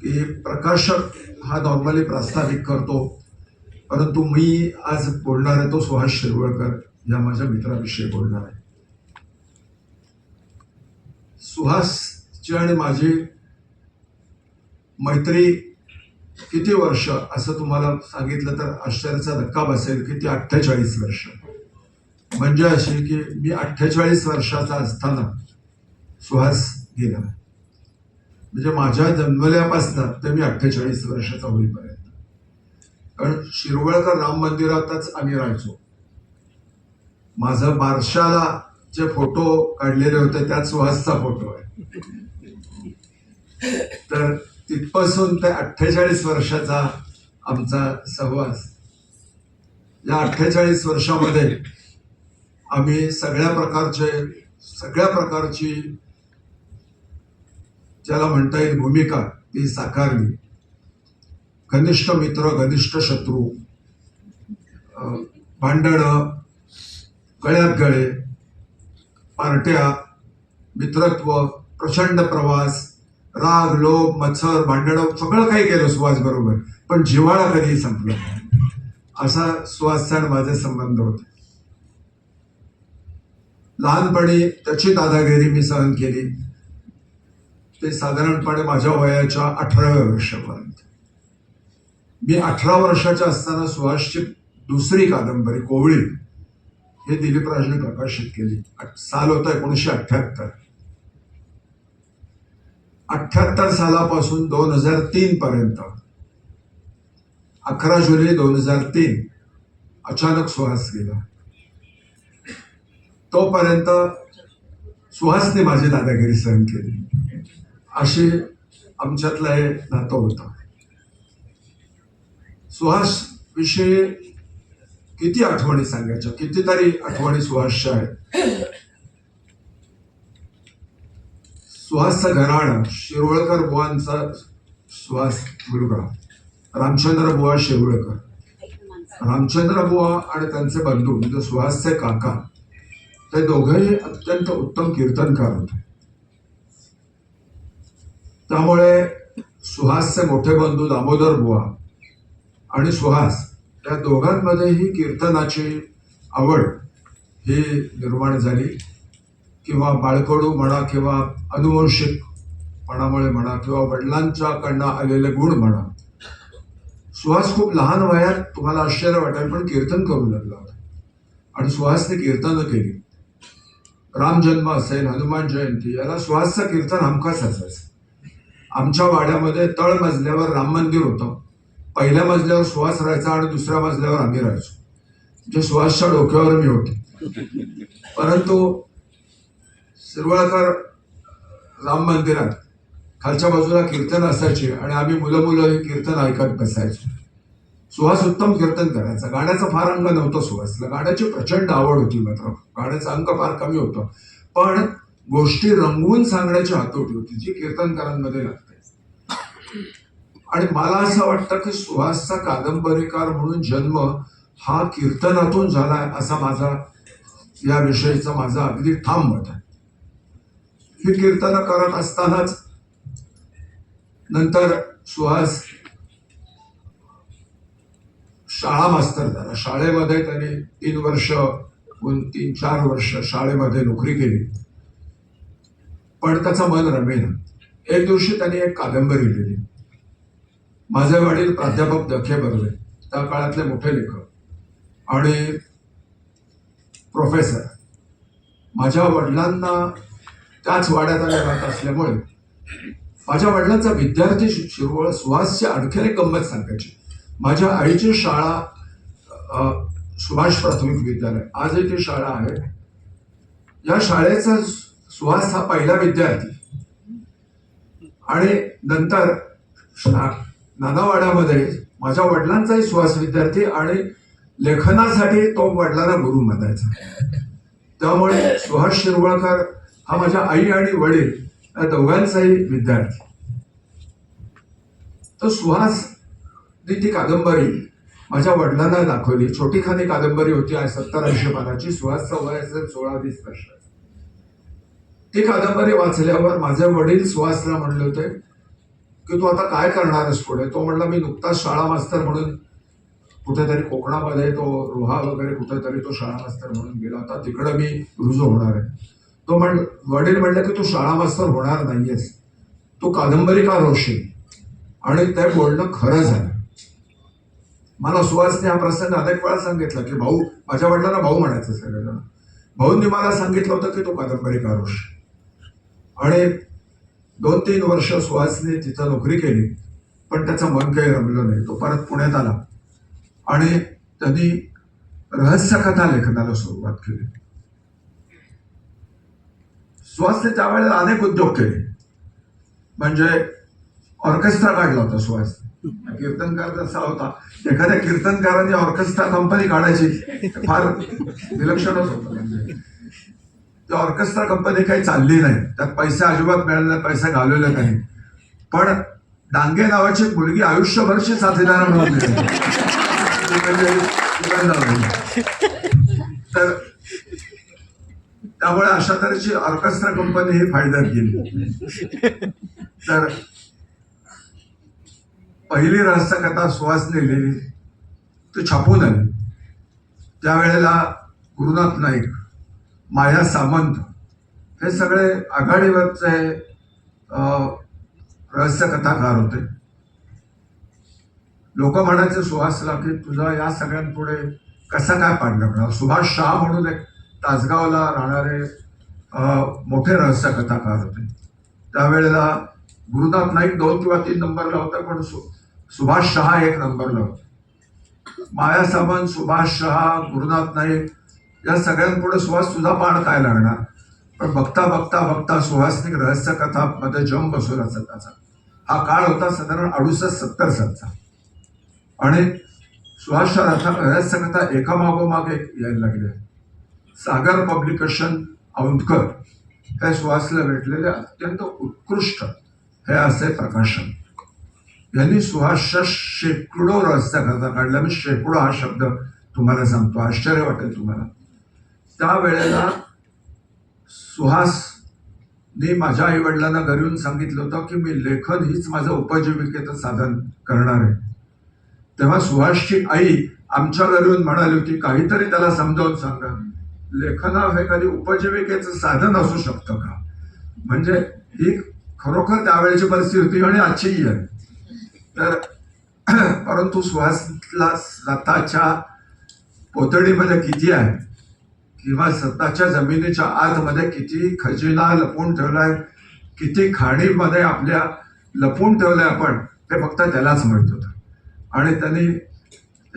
की प्रकाशक हा नॉर्मली प्रास्ताविक करतो. परंतु मी आज बोलणार आहे तो सुहास शिरवळकर या माझ्या मित्राविषयी बोलणार आहे. सुहासची आणि माझी मैत्री किती वर्ष असं तुम्हाला सांगितलं तर आश्चर्याचा धक्का बसेल की ती अठ्ठेचाळीस वर्ष. म्हणजे अशी की मी अठ्ठेचाळीस वर्षाचा असताना सुहास गेला. म्हणजे माझ्या जन्मल्यापासनं ते मी अठ्ठेचाळीस वर्षाचा होईपर्यंत. कारण शिरवळकर राम मंदिरातच आम्ही राहायचो. माझं बारशाला जे फोटो काढलेले होते त्यात सुहासचा फोटो आहे. तर तिथपासून ते अठ्ठेचाळीस वर्षाचा आमचा सहवास. या अठ्ठेचाळीस वर्षामध्ये आम्ही सगळ्या प्रकारचे सगळ्या प्रकारची ज्याला म्हणता येईल भूमिका ती साकारली. घनिष्ठ मित्र घनिष्ठ शत्रू भांडणं गळ्यात गळे पार्ट्या मित्रत्व प्रचंड प्रवास राग लोभ मत्सर भांडणं सगळं काही केलं सुहास बरोबर पण जिव्हाळा कधी संपला असा सुहासचा आणि माझे संबंध होते. लहानपणी त्याची दादागिरी मी सहन केली. ते साधारणपणे माझ्या वयाच्या अठराव्या वर्षापर्यंत. मी अठरा वर्षाच्या असताना सुहासची दुसरी कादंबरी कोवळी हे दिलीप राजने प्रकाशित केली. साल होता एकोणीसशे अठ्ठ्याहत्तर. अठ्ठ्याहत्तर सालापासून दोन हजार तीन पर्यंत अकरा जुलै दोन हजार तीन अचानक सुहास गेला. तोपर्यंत सुहासने माझी दादागिरी सहन केली. अशी आमच्यातलं हे नातं होतं. सुहास विषयी किती आठवणी सांगायच्या? कितीतरी आठवणी सुहासच्या आहेत. सुहासचं घराणं शिरवळकर बुवांचा सुहास मुलगा रामचंद्र बुवा शिरवळकर. रामचंद्र बुवा आणि त्यांचे बंधू म्हणजे सुहासचे काका ते दोघेही अत्यंत उत्तम कीर्तनकार होते. त्यामुळे सुहासचे मोठे बंधू दामोदर बुवा आणि सुहास या दोघांमध्येही कीर्तनाची आवड ही निर्माण झाली. किंवा बाळकडू म्हणा किंवा अनुवंशिकपणामुळे म्हणा किंवा वडिलांच्याकडनं आलेले गुण म्हणा. सुहास खूप लहान वयात तुम्हाला आश्चर्य वाटेल पण कीर्तन करू लागला होता. आणि सुहासने कीर्तनं केली. रामजन्म असेल हनुमान जयंती याला सुहासचं कीर्तन हमखास असायचं. आमच्या वाड्यामध्ये तळ मजल्यावर राम मंदिर होतं. पहिल्या मजल्यावर सुहास राहायचा आणि दुसऱ्या मजल्यावर आम्ही राहायचो. म्हणजे सुहासच्या डोक्यावर मी होते. परंतु शिरवळकर राम मंदिरात खालच्या बाजूला कीर्तन असायचे आणि आम्ही मुलं मुलं हे कीर्तन ऐकत बसायचो. सुहास उत्तम कीर्तन करायचा. गाण्याचा फार अंग नव्हतं सुहासला. गाण्याची प्रचंड आवड होती मात्र. गाण्याचं अंग फार कमी होतं. पण गोष्टी रंगवून सांगण्याची हातोटी होती जी कीर्तनकारांमध्ये लागते. आणि मला असं वाटतं की सुहासचा कादंबरीकार म्हणून जन्म हा कीर्तनातून झालाय असा माझा या विषयीचा माझा अगदी ठाम मत आहे. ही कीर्तन करत असतानाच नंतर सुहास शाळा मास्तर झाला. शाळेमध्ये त्याने तीन वर्ष तीन चार वर्ष शाळेमध्ये नोकरी केली. पण त्याचं मन रमेना एक दिवशी त्याने एक कादंबरी लिहिली. माझे वडील प्राध्यापक दखे भरले त्या काळातले मोठे लेखक. आणि प्रोफेसर माझ्या वडिलांना त्याच वाड्यात आम्ही राहत असल्यामुळे माझ्या वडिलांचा विद्यार्थी शिरवळ सुहासची आणखीन एक गंमत सांगायची. माझ्या आईची शाळा सुभाष प्राथमिक विद्यालय. आजही ती शाळा आहे. या शाळेचा सुहास हा पहिला विद्यार्थी. आणि नंतर नानावाड्यामध्ये माझ्या वडिलांचाही सुहास विद्यार्थी आणि लेखनासाठी तो वडिलांना गुरु म्हणायचा. त्यामुळे सुहास शिरवळकर हा माझ्या आई आणि वडील या दोघांचाही विद्यार्थी. तर सुहास ती कादंबरी माझ्या वडिलांना दाखवली. छोटी खानी कादंबरी होती. आज सत्तर ऐंशी पानाची. सुहासचा वय असेल सोळा वीस वर्ष. ती कादंबरी वाचल्यावर माझे वडील सुहासला म्हणले होते की तू आता काय करणारस पुढे? तो म्हणला मी नुकताच शाळा मास्तर म्हणून कुठेतरी कोकणामध्ये तो रोहा वगैरे कुठेतरी तो शाळा मास्तर म्हणून गेला होता. तिकडं मी रुजू होणार आहे. तो म्हण वडील म्हणले की तू शाळा मास्तर होणार नाहीयेस. तू कादंबरीकार होशील आणि ते बोलणं खरं झालं. मला सुहासने हा प्रसंग अनेक वेळा सांगितला की भाऊ माझ्या वडिलांना भाऊ म्हणायचं सगळेजण. भाऊंनी मला सांगितलं होतं की तू कादंबरीकार होशील आणि दोन तीन वर्ष सुहासने तिथं नोकरी केली पण त्याचं मन काही रमलं नाही. तो परत पुण्यात आला. आणि त्यांनी रहस्यकथा लेखनाला सुरुवात केली. सुहासने त्यावेळेला अनेक उद्योग केले. म्हणजे ऑर्केस्ट्रा काढला होता सुहास कीर्तनकार जसा होता एखाद्या कीर्तनकाराने ऑर्केस्ट्रा कंपनी काढायची फार विलक्षणच होतं म्हणजे. त्या ऑर्केस्ट्रा कंपनी काही चालली नाही. त्यात पैसे अजिबात मिळाले नाही पैसे घालवले नाही. पण डांगे नावाची मुलगी आयुष्यभरशी साथीदार म्हणून तर त्यामुळे अशा तऱ्हेची ऑर्केस्ट्रा कंपनी ही फायद्यात गेली. तर पहिली रहस्यकथा सुहासने लिहिली ती छापून आली. त्यावेळेला गुरुनाथ नाईक माया सामंत. हे सगळे आघाडीवरचे रहस्य रहस्यकथाकार होते. लोक म्हणायचे सुहासला की तुझा या सगळ्यांपुढे कसं काय पाडलं म्हणा सुभाष शहा म्हणून एक तासगावला राहणारे मोठे मोठे रहस्यकथाकार होते. त्यावेळेला गुरुनाथ नाईक दोन किंवा तीन नंबरला होता पण सु सुभाष शहा एक नंबरला होता. माया सामंत सुभाष शहा गुरुनाथ नाईक या सगळ्यांपुढे सुहास सुद्धा पाण काय लागणार? पण बघता बघता बघता सुहासनिक रहस्य कथा मध्ये जम बसवला त्याचा हा काळ होता साधारण अडुसष्ट सत्तर सालचा. आणि सुहासच्या रथा रहस्य कथा एकामागोमाग एक यायला लागल्या. सागर पब्लिकेशन औंधकर हे सुहासला भेटलेले अत्यंत उत्कृष्ट हे असे प्रकाशन. यांनी सुहासच्या शेकडो रहस्य कथा काढल्या. मी शेकडो हा शब्द तुम्हाला सांगतो. आश्चर्य वाटेल तुम्हाला. त्यावेळेला सुहासने माझ्या आई वडिलांना घरी येऊन सांगितलं होतं की मी लेखन हीच माझं उपजीविकेचं साधन करणार आहे. तेव्हा सुहासची आई आमच्या घरी येऊन म्हणाली होती काहीतरी त्याला समजावून सांगा. लेखन हे कधी उपजीविकेचं साधन असू शकतं का? म्हणजे ही खरोखर त्यावेळेची परिस्थिती होती आणि आजचीही आहे. तर परंतु सुहासला स्वतःच्या पोतडीमध्ये किती आहे? किंवा स्वतःच्या जमिनीच्या आतमध्ये किती खजिना ठेवला ठेवलाय किती खाणीमध्ये आपल्या लपून ठेवलंय आपण ते फक्त त्यालाच माहीत होतं. आणि त्यांनी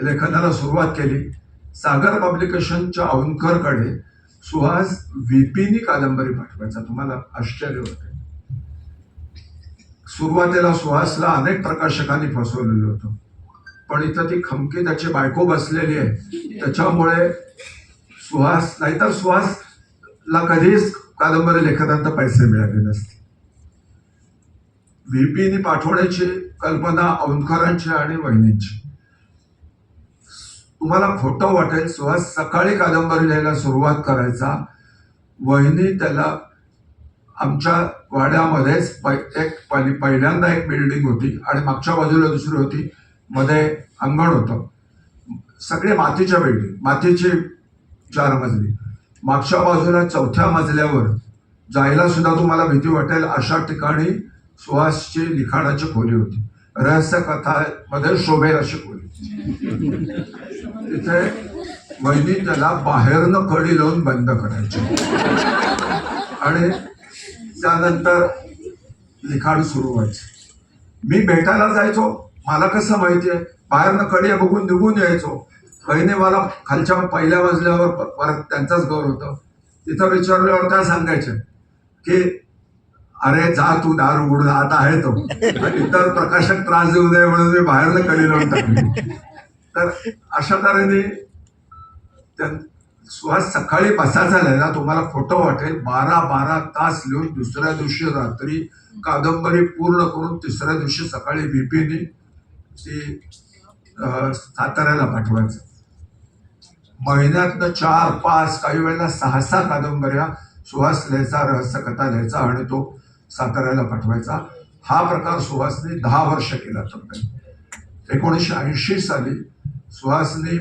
लेखनाला सुरुवात केली. सागर पब्लिकेशनच्या औंधकरकडे सुहास व्हीपीनी कादंबरी पाठवायचा. तुम्हाला आश्चर्य होते. सुरुवातीला सुहासला अनेक प्रकाशकांनी फसवलेलं होतं. पण इथं ती खमकी त्याची बायको बसलेली आहे. त्याच्यामुळे सुहास नाहीतर सुहासला कधीच कादंबरी लेखकांना पैसे मिळाले नसते. व्हीपीने पाठवण्याची कल्पना औंधकरांची आणि वहिनींची. तुम्हाला खोटं वाटेल सुहास सकाळी कादंबरी लिहायला सुरुवात करायचा. वहिनी त्याला आमच्या वाड्यामध्येच पै- एक पहिली- पहिल्यांदा एक बिल्डिंग होती आणि मागच्या बाजूला दुसरी होती. मध्ये अंगण होतं. सगळे मातीच्या बिल्डिंग मातीची चार मजली. मागच्या बाजूला चौथ्या मजल्यावर जायला सुद्धा तुम्हाला भीती वाटेल अशा ठिकाणी सुहासची लिखाणाची खोली होती. रहस्य कथामध्ये शोभेल अशी खोली तिथे वहिनी त्याला बाहेरनं कडी लावून बंद करायची. आणि त्यानंतर लिखाण सुरू व्हायचं. मी भेटायला जायचो. मला कसं माहिती आहे बाहेरनं कडी बघून निघून यायचो. बहिणी मला खालच्या पहिल्या मजल्यावर परत त्यांचाच घर होतं. तिथं विचारल्यावर काय सांगायचं? की अरे जा तू दारू उघडून आता आहे तो. इतर प्रकाशक त्रास देऊ नये म्हणून मी बाहेरनं कडी लावून तर अशा तऱ्हेने त्या सुहास सकाळी बसायचा लिहायला तुम्हाला खोटं वाटेल. बारा बारा तास लिहून दुसऱ्या दिवशी रात्री कादंबरी पूर्ण करून तिसऱ्या दिवशी सकाळी बीपीने ती साताऱ्याला पाठवायचं. महिन्यातनं चार पाच काही वेळेला सहा सहा कादंबऱ्या सुहास लिहायचा रहस्य कथा लिहायचा आणि तो साताऱ्याला पाठवायचा. हा प्रकार सुहासने दहा वर्ष केला तर एकोणीसशे ऐंशी साली सुहासने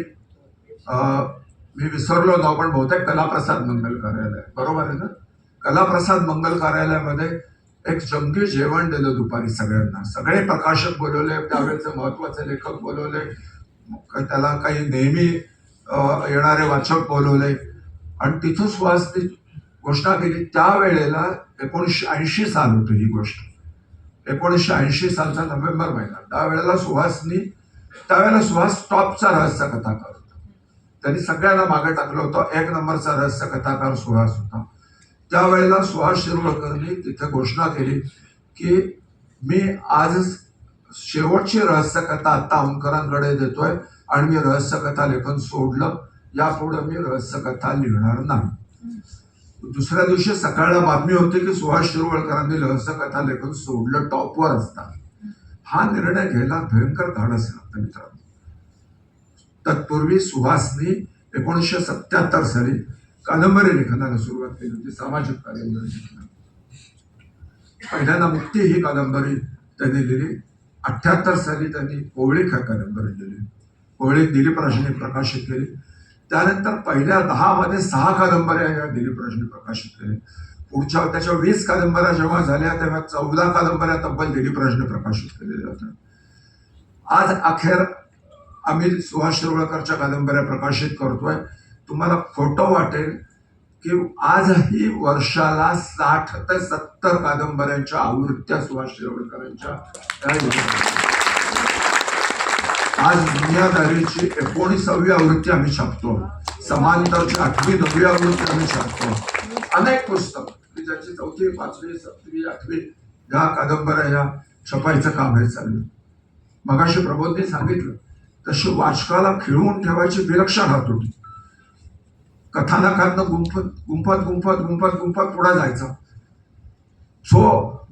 मी विसरलो नाव पण बहुतेक कलाप्रसाद मंगल कार्यालय. बरोबर आहे ना? कलाप्रसाद मंगल कार्यालयामध्ये एक जंगी जेवण दिलं दुपारी सगळ्यांना. सगळे प्रकाशक बोलवले त्यावेळेचे महत्त्वाचे लेखक बोलवले. त्याला काही नेहमी येणारे वाचक बोलवले. आणि तिथं ती घोषणा केली. त्यावेळेला एकोणीसशे ऐंशी साल होतं ही गोष्ट. एकोणीसशे ऐंशी सालचा नोव्हेंबर महिना. त्यावेळेला सुहासनी त्यावेळेला सुहास टॉपचा रहस्य कथाकार होता. त्यांनी सगळ्यांना मागे टाकलं होतं. एक नंबरचा रहस्य कथाकार सुहास होता. त्यावेळेला सुहास शिरवळकरनी तिथे घोषणा केली की मी आज शेवटची रहस्य कथा आता अंकरांकडे देतोय. आणि मी रहस्य कथा लेखन सोडलं. यापुढं मी रहस्यकथा लिहिणार नाही. दुसऱ्या दिवशी सकाळला बातमी होती की सुहास शिरवळकरांनी रहस्य कथा लेखन सोडलं टॉपवर असतात हा निर्णय घ्यायला भयंकर धाडस लागतं मित्रांनो. तत्पूर्वी सुहासनी एकोणीसशे सत्याहत्तर साली कादंबरी लेखनाला सुरुवात केली होती सामाजिक कादंबरी लेखनाला. पहिल्यांदा मुक्ती ही कादंबरी त्यांनी लिहिली. अठ्ठ्याहत्तर साली त्यांनी कोवळी ह्या कादंबरी लिहिली. कोहळे दिलीप राजने प्रकाशित केली. त्यानंतर पहिल्या दहामध्ये सहा कादंबऱ्या या दिलीप राजने प्रकाशित केल्या. पुढच्या त्याच्या वीस कादंबऱ्या जेव्हा झाल्या तेव्हा चौदा कादंबऱ्या तब्बल दिलीप राजने प्रकाशित केलेल्या होत्या. आज अखेर आम्ही सुहास शिरोळकरच्या कादंबऱ्या प्रकाशित करतोय. तुम्हाला खोटं वाटेल की आजही वर्षाला साठ ते सत्तर कादंबऱ्यांच्या आवृत्त्या सुभाष शिरवळकरांच्या आज दुनियादारीची एकोणीसावी आवृत्ती आम्ही छापतो. समांतरची आठवी नववी आवृत्ती आम्ही छापतो. अनेक पुस्तक. की ज्याची चौथी पाचवी सातवी आठवी ह्या कादंबऱ्या ह्या छपायचं काम हे चाललं मगाशी प्रबोधने सांगितलं तशी वाचकाला खिळवून ठेवायची विलक्षण हात होती. कथानकातनं गुंफत गुंफत गुंफत गुंफत गुंफत पुढे जायचं. जो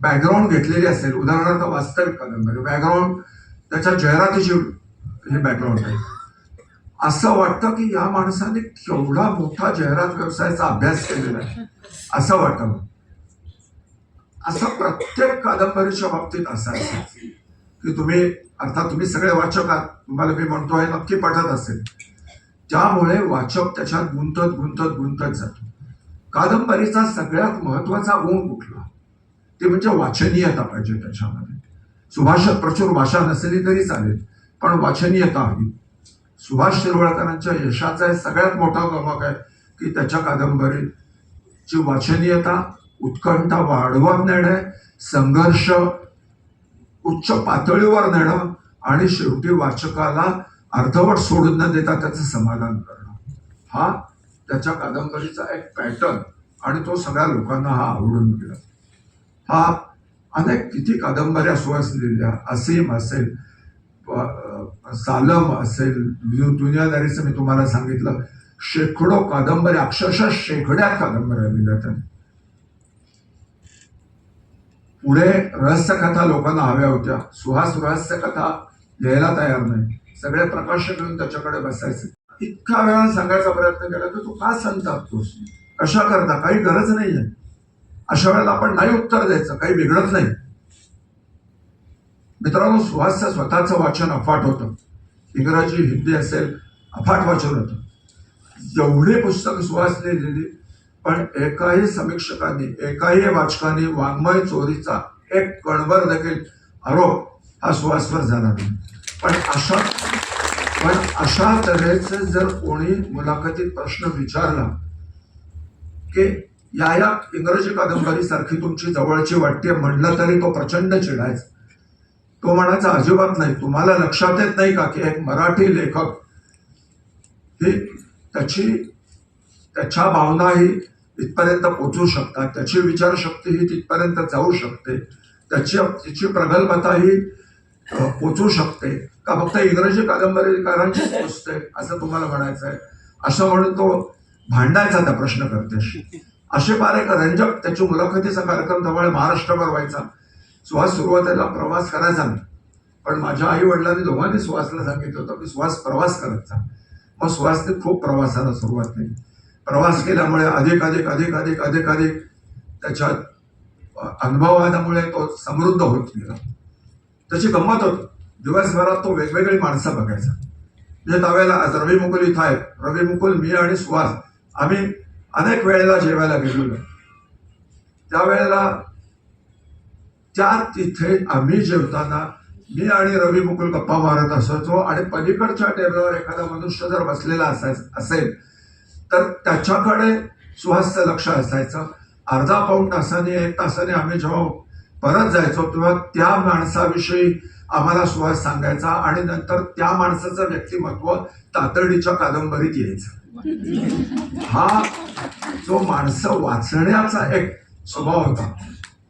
बॅकग्राऊंड घेतलेली असेल. उदाहरणार्थ वास्तविक कादंबरी. बॅकग्राऊंड त्याच्या जाहिरातीची हे बॅकग्राऊंड आहे. असं वाटतं की या माणसाने केवढा मोठा जाहिरात व्यवसायाचा अभ्यास केलेला आहे. असं वाटतं असं प्रत्येक कादंबरीच्या बाबतीत असायचं की तुम्ही अर्थात तुम्ही सगळे वाचक आहात. तुम्हाला मी म्हणतो हे नक्की पटत असेल. त्यामुळे वाचक त्याच्यात गुंतत गुंतत गुंतत जातो. कादंबरीचा सगळ्यात महत्त्वाचा गुण कुठला? ते म्हणजे वाचनीयता पाहिजे त्याच्यामध्ये. सुभाषात प्रचूर भाषा नसली तरी चालेल. पण वाचनीयता हवी. सुभाष शिरवळकरांच्या यशाचा हे सगळ्यात मोठा गमक आहे की त्याच्या कादंबरीची वाचनीयता उत्कंठा वाढवत नेणे संघर्ष उच्च पातळीवर नेणं आणि शेवटी वाचकाला अर्धवट सोडून न देता त्याचं समाधान करणं. हा त्याच्या कादंबरीचा एक पॅटर्न आणि तो सगळ्या लोकांना हा आवडून गेला. हा अनेक किती कादंबऱ्या सुवास लिहिल्या असीम असेल प- सालम असेल. दुनियादारीचं मी तुम्हाला सांगितलं शेकडो कादंबऱ्या अक्षरशः शेकड्यात कादंबऱ्या लिहिल्या त्याने. पुढे रहस्यकथा लोकांना हव्या होत्या. सुहास रहस्यकथा लिहायला तयार नाही. सगळे प्रकाशक घेऊन त्याच्याकडे बसायचे. इतका वेळा सांगायचा प्रयत्न केला की तू का संतापतोस कशा करता काही गरज नाहीये. अशा वेळेला आपण नाही उत्तर द्यायचं काही बिघडत नाही. मित्रांनो सुहासचं स्वतःचं वाचन अफाट होतं. इंग्रजी हिंदी असेल अफाट वाचन होतं. जेवढी पुस्तक सुहासने लिहिली पण एकाही समीक्षकांनी एकाही वाचकांनी वाङ्मय चोरीचा एक कणभर देखील आरोप हा सुहासवर झाला नाही. पण अशा पण अशा तऱ्हेचे जर कोणी मुलाखतीत प्रश्न विचारला की या या इंग्रजी कादंबरीसारखी तुमची जवळची वाटते म्हणलं तरी तो प्रचंड चिडायचा. तो म्हणायचा अजिबात नाही तुम्हाला लक्षात येत नाही का की एक मराठी लेखक ही त्याची त्याच्या भावनाही इथपर्यंत पोचू शकतात त्याची विचारशक्ती ही तिथपर्यंत जाऊ शकते त्याची तिची प्रगल्भता ही पोचू शकते का फक्त इंग्रजी कादंबरीकारांचीच पोचते असं तुम्हाला म्हणायचं आहे असं म्हणून तो भांडायचा त्या प्रश्नकर्त्याशी असे फार एक रंजक त्याची मुलाखतीचा कार्यक्रम त्यामुळे महाराष्ट्रभर व्हायचा. सुहास सुरुवातीला प्रवास करायचा नाही पण माझ्या आई वडिलांनी दोघांनी सुहासला सांगितलं होतं की सुहास प्रवास करत जा. मग सुहासने खूप प्रवासाला सुरुवात केली. प्रवास केल्यामुळे अधिक अधिक अधिक अधिक अधिक अधिक त्याच्यात अनुभवामुळे तो समृद्ध होत गेला. त्याची गंमत होती. दिवसभरात तो वेगवेगळी माणसं बघायचा. म्हणजे त्यावेळेला आज रवी मुकुल इथं आहेत. रवी मुकुल मी आणि सुहास. आम्ही अनेक वेळेला जेवायला गेलेलो. त्यावेळेला त्या तिथे आम्ही जेवताना मी आणि रवी मुकुल गप्पा मारत असायचो आणि पलीकडच्या टेबलवर एखादा मनुष्य जर बसलेला असाय असेल तर त्याच्याकडे सुहासचं लक्ष असायचं. अर्धा पाऊण तासाने एक तासाने आम्ही जेव्हा परत जायचो तेव्हा त्या माणसाविषयी आम्हाला सुहास सांगायचा आणि नंतर त्या माणसाचं व्यक्तिमत्व तातडीच्या कादंबरीत यायचं. हा जो माणसं वाचण्याचा एक स्वभाव होता.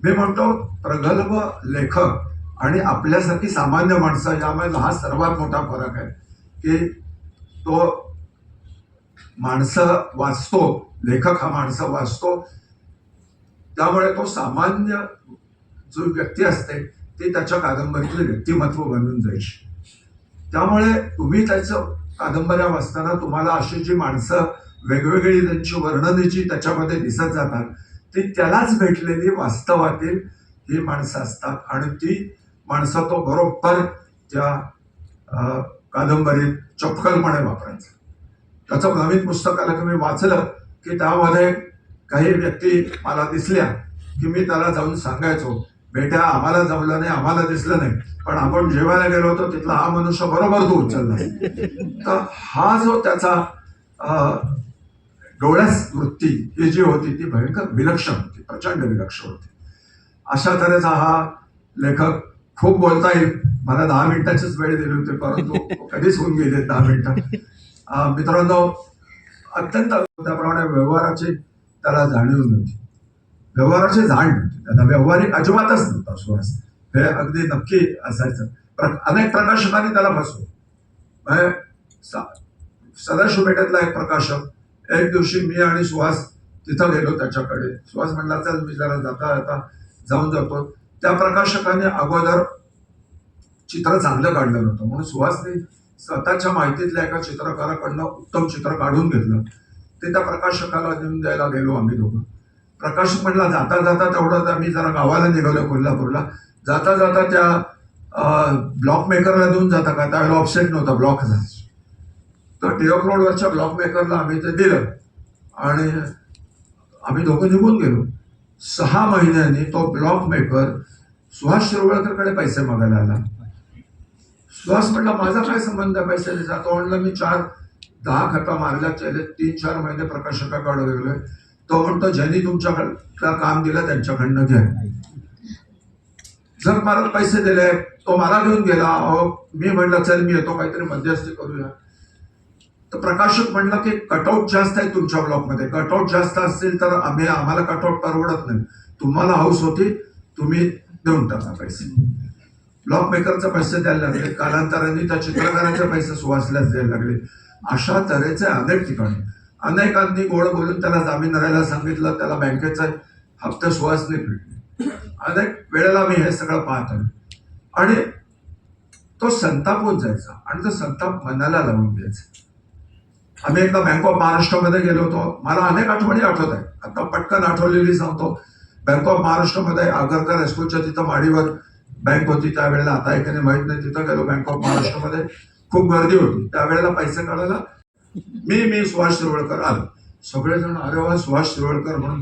मी म्हणतो प्रगल्भ लेखक आणि आपल्यासारखी सामान्य माणसं यामध्ये हा सर्वात मोठा फरक आहे की तो माणसं वाचतो लेखक हा माणसं वाचतो. त्यामुळे तो सामान्य जो व्यक्ती असते ती त्याच्या कादंबरीतलं व्यक्तिमत्व बनून जाईल. त्यामुळे तुम्ही त्याचं कादंबऱ्या वाचताना तुम्हाला अशी जी माणसं वेगवेगळी त्यांची वर्णनेची त्याच्यामध्ये दिसत जातात ती त्यालाच भेटलेली वास्तवातील ही माणसं असतात आणि ती माणसं तो बरोबर त्या कादंबरीत चपकलपणे वापरायचा. त्याचं नवीन पुस्तक आलं की मी वाचलं की त्यामध्ये काही व्यक्ती मला दिसल्या की मी त्याला जाऊन सांगायचो बेट्या आम्हाला जमलं नाही आम्हाला दिसलं नाही. पण आपण जेवायला गेलो होतो तिथला हा मनुष्य बरोबर तो उचलला. तर हा जो त्याचा डोळ्यास वृत्ती ही जी होती ती भयंकर विलक्षण होती प्रचंड विलक्षण होती. अशा तऱ्हेचा हा लेखक खूप बोलता येईल. मला दहा मिनिटाचीच वेळ दिली होती परंतु कधीच होऊन गेले दहा मिनिटं. मित्रांनो अत्यंत त्याप्रमाणे व्यवहाराची त्याला जाणीव नव्हती. व्यवहाराची जाण नव्हती. त्याला व्यवहारिक अजिबातच नव्हता सुहास हे अगदी नक्की असायचं. अनेक प्रकाशकांनी त्याला फसवलं. म्हणजे सदाशिव पेठेतला एक प्रकाशक एक दिवशी मी आणि सुहास तिथं गेलो त्याच्याकडे. सुहास म्हणला चल मी जरा जाता जाता जाऊन जातो. त्या प्रकाशकाने अगोदर चित्र चांगलं काढलं नव्हतं. म्हणून सुहासने स्वतःच्या माहितीतल्या एका चित्रकाराकडनं उत्तम चित्र काढून घेतलं. ते त्या प्रकाशकाला देऊन द्यायला गेलो आम्ही दोघं. प्रकाशक म्हटला जाता जाता तेवढं आम्ही जरा गावाला निघालो कोल्हापूरला. जाता जाता त्या ब्लॉक मेकरला देऊन जाता का? त्यावेळेला ऑफसेट नव्हता ब्लॉक झाला. तर टिळक रोडवरच्या ब्लॉक मेकरला आम्ही ते दिलं. आणि आम्ही दोघं निघून गेलो. सहा महिन्यांनी तो ब्लॉक मेकर सुहास शिरवळकरकडे पैसे मागायला आला. सुहास म्हणला माझा काय संबंध आहे पैसे द्यायचा तो म्हणला मी चार दहा खता मारल्या त्याले. तीन चार महिने प्रकाशकाकडे गेलोय. तो म्हणतो ज्यांनी तुमच्याकडला काम दिलं त्यांच्याकडनं घ्या. जर मला पैसे दिले तो मला घेऊन गेला. अहो मी म्हणलं चल मी येतो. काहीतरी मध्यस्थी करूया. तर प्रकाशक म्हणला की कटआउट जास्त आहे तुमच्या ब्लॉकमध्ये कटआउट जास्त असतील तर आम्ही आम्हाला कटआउट परवडत नाही. तुम्हाला हाऊस होती तुम्ही देऊन टाका पैसे. ब्लॉक मेकरचे पैसे द्यायला लागले. कालांतराने त्या चित्रकाराचे पैसे सुवासल्यास द्यायला लागले. अशा तऱ्हेचे अनेक ठिकाणी. अनेकांनी गोड बोलून त्याला जामीन राहायला सांगितलं. त्याला बँकेचे हप्ते सुवासने फिटले अनेक वेळेला मी हे सगळं पाहत आहे आणि तो संतापून जायचा. आणि तो संताप मनाला लावून द्यायचा आम्ही एकदा बँक ऑफ महाराष्ट्रामध्ये गेलो होतो. मला अनेक आठवणी आठवत आहे आता पटकन आठवलेली सांगतो. बँक ऑफ महाराष्ट्रामध्ये आगरकर हायस्कूलच्या तिथं माडीवर बँक होती. त्यावेळेला आता एखादी माहीत नाही तिथं गेलो बँक ऑफ महाराष्ट्रामध्ये खूप गर्दी होती. त्यावेळेला पैसे काढायला मी मी सुभाष शिरवळकर आलो. सगळेजण अरे वा सुभाष शिरवळकर म्हणून